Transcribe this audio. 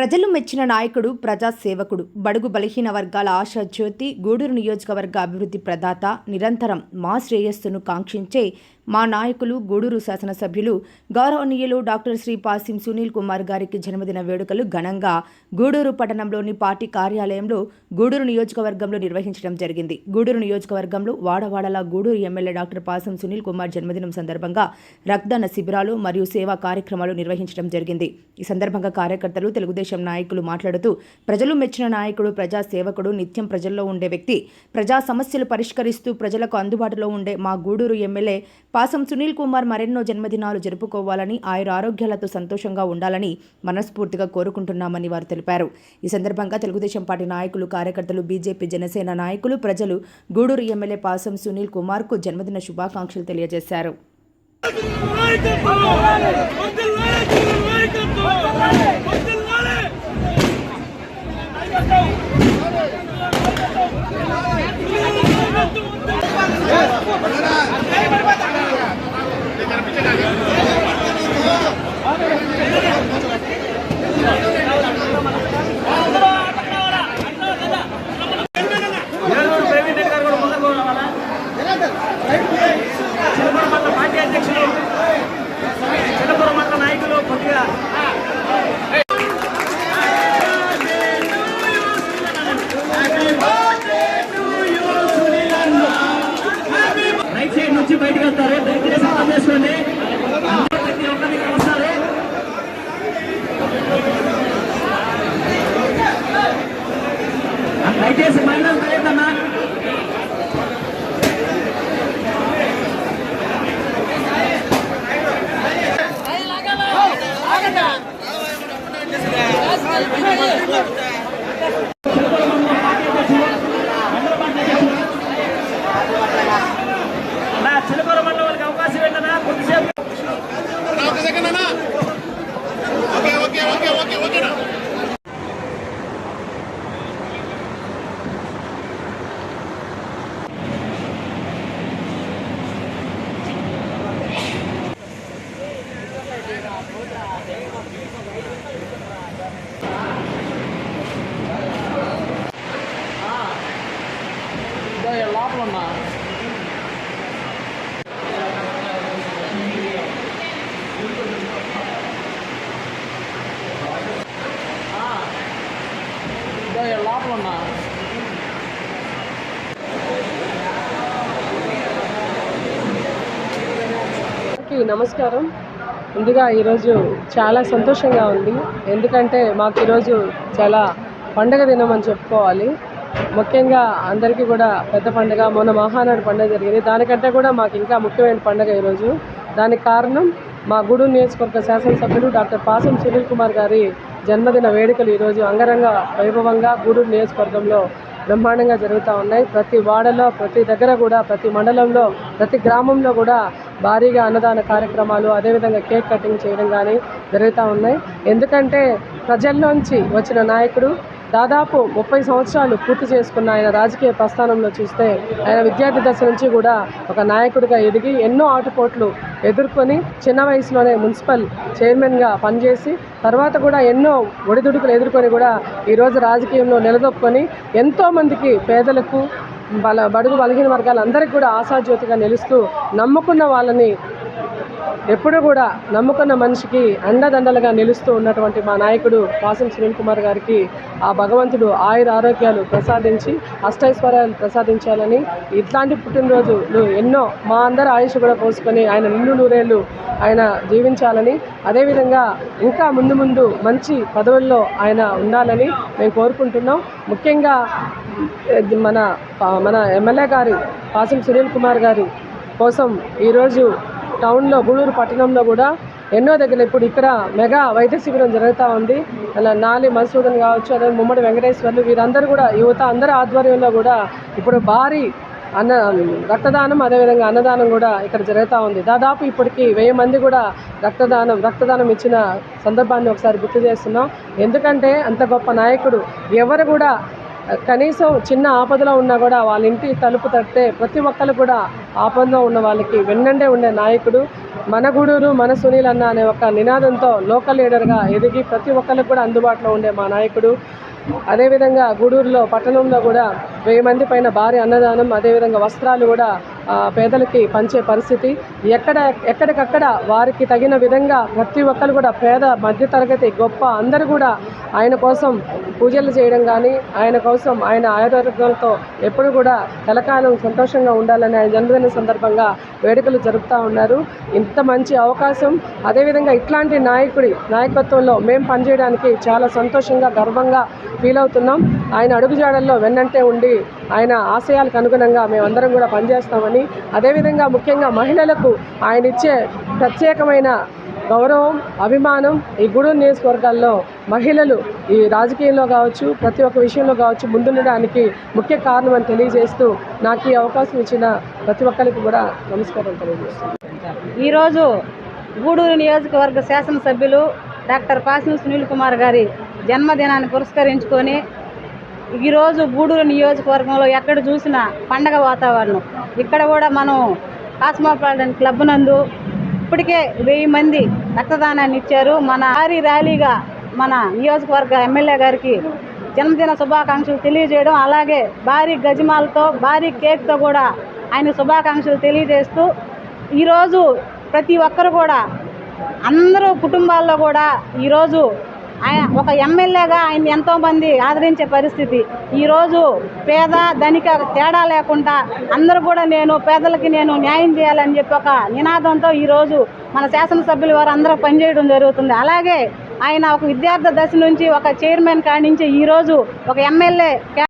ప్రజలు మెచ్చిన నాయకుడు ప్రజాసేవకుడు బడుగు బలహీన వర్గాల ఆశా జ్యోతి గూడూరు నియోజకవర్గ అభివృద్ధి ప్రదాత నిరంతరం మా శ్రేయస్సును కాంక్షించే మా నాయకులు గూడూరు శాసనసభ్యులు గౌరవనీయులు డాక్టర్ శ్రీ పాసిం సునీల్ కుమార్ గారికి జన్మదిన వేడుకలు ఘనంగా గూడూరు పట్టణంలోని పార్టీ కార్యాలయంలో గూడూరు నియోజకవర్గంలో నిర్వహించడం జరిగింది. గూడూరు నియోజకవర్గంలో వాడవాడల గూడూరు ఎమ్మెల్యే డాక్టర్ పాసం సునీల్ కుమార్ జన్మదినం సందర్భంగా రక్తదాన శిబిరాలు మరియు సేవా కార్యక్రమాలు నిర్వహించడం జరిగింది. ఈ సందర్భంగా కార్యకర్తలు తెలుగుదేశం నాయకులు మాట్లాడుతూ ప్రజలు మెచ్చిన నాయకుడు ప్రజా సేవకుడు నిత్యం ప్రజల్లో ఉండే వ్యక్తి ప్రజా సమస్యలు పరిష్కరిస్తూ ప్రజలకు అందుబాటులో ఉండే మా గూడూరు ఎమ్మెల్యే పాసం సునీల్ కుమార్ మరెన్నో జన్మదినాలు జరుపుకోవాలని ఆయుర ఆరోగ్యాలతో సంతోషంగా ఉండాలని మనస్ఫూర్తిగా కోరుకుంటున్నామని వారు తెలిపారు. ఈ సందర్భంగా తెలుగుదేశం పార్టీ నాయకులు కార్యకర్తలు బీజేపీ జనసేన నాయకులు ప్రజలు గూడూరు ఎమ్మెల్యే పాసం సునీల్ కుమార్కు జన్మదిన శుభాకాంక్షలు తెలియజేశారు. దయచేసి మహిళలు ప్రయత్నమా నా లోపల ఉన్నా లోపల ఉన్నా నమస్కారం. ముందుగా ఈరోజు చాలా సంతోషంగా ఉంది. ఎందుకంటే మాకు ఈరోజు చాలా పండగ దినం అని చెప్పుకోవాలి. ముఖ్యంగా అందరికీ కూడా పెద్ద పండుగ మొన్న మహానాడు పండుగ జరిగింది. దానికంటే కూడా మాకు ఇంకా ముఖ్యమైన పండుగ ఈరోజు. దానికి కారణం మా గుడు నియోజకవర్గ శాసనసభ్యులు డాక్టర్ పాసం సునీల్ కుమార్ గారి జన్మదిన వేడుకలు ఈరోజు అంగరంగ వైభవంగా గూడూరు నియోజకవర్గంలో బ్రహ్మాండంగా జరుగుతూ ఉన్నాయి. ప్రతి వాడలో ప్రతి దగ్గర కూడా ప్రతి మండలంలో ప్రతి గ్రామంలో కూడా భారీగా అన్నదాన కార్యక్రమాలు అదేవిధంగా కేక్ కటింగ్ చేయడం కానీ జరుగుతూ ఉన్నాయి. ఎందుకంటే ప్రజల్లోంచి వచ్చిన నాయకుడు దాదాపు ముప్పై సంవత్సరాలు పూర్తి చేసుకున్న ఆయన రాజకీయ ప్రస్థానంలో చూస్తే ఆయన విద్యార్థి దశ నుంచి కూడా ఒక నాయకుడిగా ఎదిగి ఎన్నో ఆటుపోట్లు ఎదుర్కొని చిన్న వయసులోనే మున్సిపల్ చైర్మన్గా పనిచేసి తర్వాత కూడా ఎన్నో ఒడిదుడుకులు ఎదుర్కొని కూడా ఈరోజు రాజకీయంలో నిలదొక్కుని ఎంతోమందికి పేదలకు బల బడుగు బలహీన వర్గాలందరికీ కూడా ఆశాజ్యోతిగా నిలుస్తూ నమ్ముకున్న వాళ్ళని ఎప్పుడు కూడా నమ్ముకున్న మనిషికి అండదండలుగా నిలుస్తూ ఉన్నటువంటి మా నాయకుడు వాసం సునీల్ కుమార్ గారికి ఆ భగవంతుడు ఆయుర ఆరోగ్యాలు ప్రసాదించి అష్టైశ్వర్యాలు ప్రసాదించాలని ఇట్లాంటి పుట్టినరోజులు ఎన్నో మా అందరి ఆయుష్ కూడా పోసుకొని ఆయన నిండు నూరేళ్ళు ఆయన జీవించాలని అదేవిధంగా ఇంకా ముందు ముందు మంచి పదవుల్లో ఆయన ఉండాలని మేము కోరుకుంటున్నాం. ముఖ్యంగా మన మన ఎమ్మెల్యే గారి వాసం సునీల్ కుమార్ గారి కోసం ఈరోజు టౌన్లో గూడూరు పట్టణంలో కూడా ఎన్నో దగ్గర ఇప్పుడు ఇక్కడ మెగా వైద్య శిబిరం జరుగుతూ ఉంది. అలా నాలి మధుసూదన్ కావచ్చు అదే ముమ్మడి వెంకటేశ్వర్లు వీరందరూ కూడా యువత అందరి ఆధ్వర్యంలో కూడా ఇప్పుడు భారీ అన్న రక్తదానం అదేవిధంగా అన్నదానం కూడా ఇక్కడ జరుగుతూ ఉంది. దాదాపు ఇప్పటికి వెయ్యి మంది కూడా రక్తదానం రక్తదానం ఇచ్చిన సందర్భాన్ని ఒకసారి గుర్తు చేస్తున్నాం. ఎందుకంటే అంత గొప్ప నాయకుడు ఎవరు కూడా కనీసం చిన్న ఆపదలో ఉన్నా కూడా వాళ్ళ ఇంటి తలుపు తట్టే ప్రతి ఒక్కరు కూడా ఆపంలో ఉన్న వాళ్ళకి వెన్నండే ఉండే నాయకుడు మన గూడూరు మన సునీల్ అన్న అనే ఒక నినాదంతో లోకల్ లీడర్గా ఎదిగి ప్రతి ఒక్కరికి కూడా అందుబాటులో ఉండే మా నాయకుడు. అదేవిధంగా గూడూరులో పట్టణంలో కూడా వెయ్యి మంది పైన భారీ అన్నదానం అదేవిధంగా వస్త్రాలు కూడా పేదలకి పంచే పరిస్థితి. ఎక్కడ ఎక్కడికక్కడ వారికి తగిన విధంగా ప్రతి ఒక్కరు కూడా పేద మధ్యతరగతి గొప్ప అందరూ కూడా ఆయన కోసం పూజలు చేయడం కానీ ఆయన కోసం ఆయన ఆయుర్వేదంతో ఎప్పుడు కూడా కలకాలం సంతోషంగా ఉండాలని ఆయన జన్మదిన సందర్భంగా వేడుకలు జరుపుతూ ఉన్నారు. ఇంత మంచి అవకాశం. అదేవిధంగా ఇట్లాంటి నాయకుడి నాయకత్వంలో మేము పనిచేయడానికి చాలా సంతోషంగా గర్వంగా ఫీల్ అవుతున్నాం. ఆయన అడుగుజాడల్లో వెన్నంటే ఉండి ఆయన ఆశయాలకు అనుగుణంగా మేమందరం కూడా పనిచేస్తామని అదేవిధంగా ముఖ్యంగా మహిళలకు ఆయన ఇచ్చే ప్రత్యేకమైన గౌరవం అభిమానం ఈ గూడూరు నియోజకవర్గాల్లో మహిళలు ఈ రాజకీయంలో కావచ్చు ప్రతి ఒక్క విషయంలో కావచ్చు ముందుండడానికి ముఖ్య కారణం అని తెలియజేస్తూ నాకు ఈ అవకాశం ఇచ్చిన ప్రతి ఒక్కరికి కూడా నమస్కారం తెలియజేస్తాను ఈరోజు గూడూరు నియోజకవర్గ శాసనసభ్యులు డాక్టర్ పాసిని సునీల్ కుమార్ గారి జన్మదినాన్ని పురస్కరించుకొని ఈరోజు గూడూరు నియోజకవర్గంలో ఎక్కడ చూసినా పండగ వాతావరణం. ఇక్కడ కూడా మనం కాస్మోపాలిటన్ క్లబ్ నందు ఇప్పటికే వెయ్యి మంది రక్తదానాన్ని ఇచ్చారు. మన భారీ ర్యాలీగా మన నియోజకవర్గ ఎమ్మెల్యే గారికి జన్మదిన శుభాకాంక్షలు తెలియజేయడం అలాగే భారీ గజమాలతో భారీ కేక్తో కూడా ఆయన శుభాకాంక్షలు తెలియజేస్తూ ఈరోజు ప్రతి ఒక్కరు కూడా అందరూ కుటుంబాల్లో కూడా ఈరోజు ఒక ఎమ్మెల్యేగా ఆయన ఎంతోమంది ఆదరించే పరిస్థితి. ఈరోజు పేద ధనిక తేడా లేకుండా అందరూ కూడా నేను పేదలకి నేను న్యాయం చేయాలని చెప్పి ఒక నినాదంతో ఈరోజు మన శాసనసభ్యులు వారు అందరూ పనిచేయడం జరుగుతుంది. అలాగే ఆయన ఒక విద్యార్థి దశ నుంచి ఒక చైర్మన్ కాడి ఈరోజు ఒక ఎమ్మెల్యే